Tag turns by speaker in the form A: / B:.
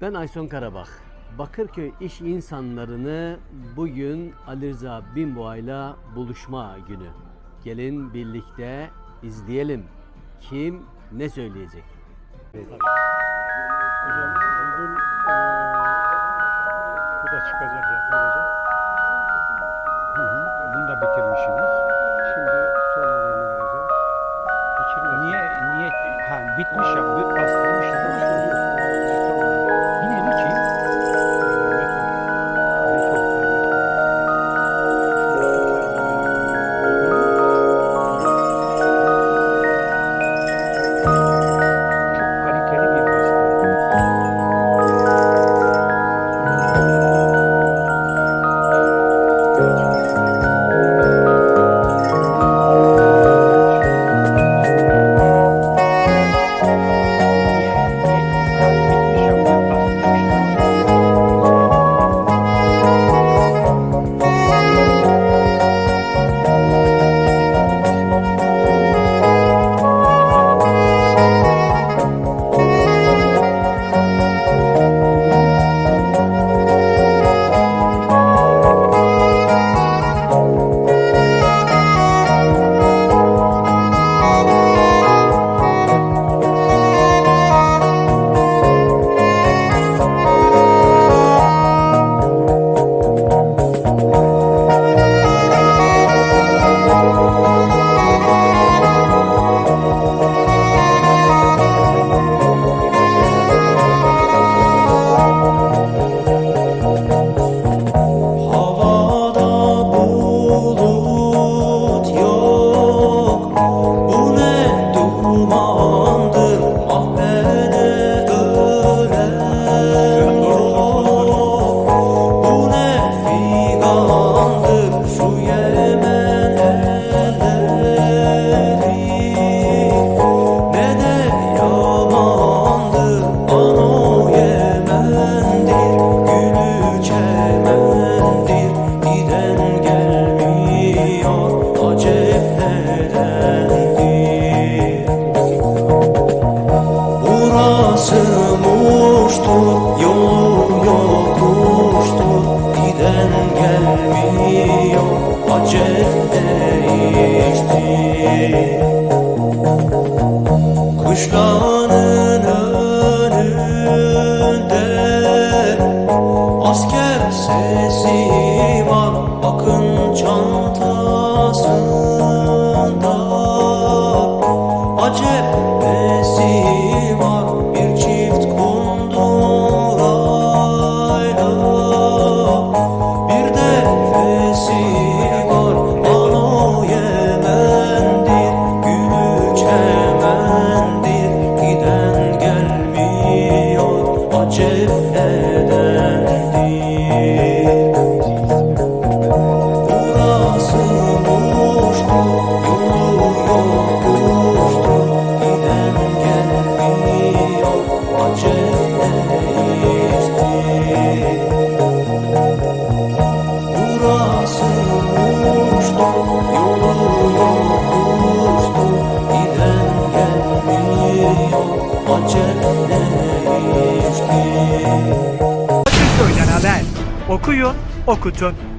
A: Ben Ayson Karabak. Bakırköy iş insanlarını bugün Ali Rıza Binboğa'yla buluşma günü. Gelin birlikte izleyelim. Kim ne söyleyecek?
B: Hocam bugün eee, bu da çıkacak yapılacak. Bunu da bitirmişsiniz. Şimdi son olanı vereceğim.
C: Niye niye ha bitmiş ya bu
D: muştur yolu yokuştur Giden gelmiyor acep değiştir Kışlanın önünde Asker sesi var bakın çantasında acep
E: haber. Okuyun, okutun.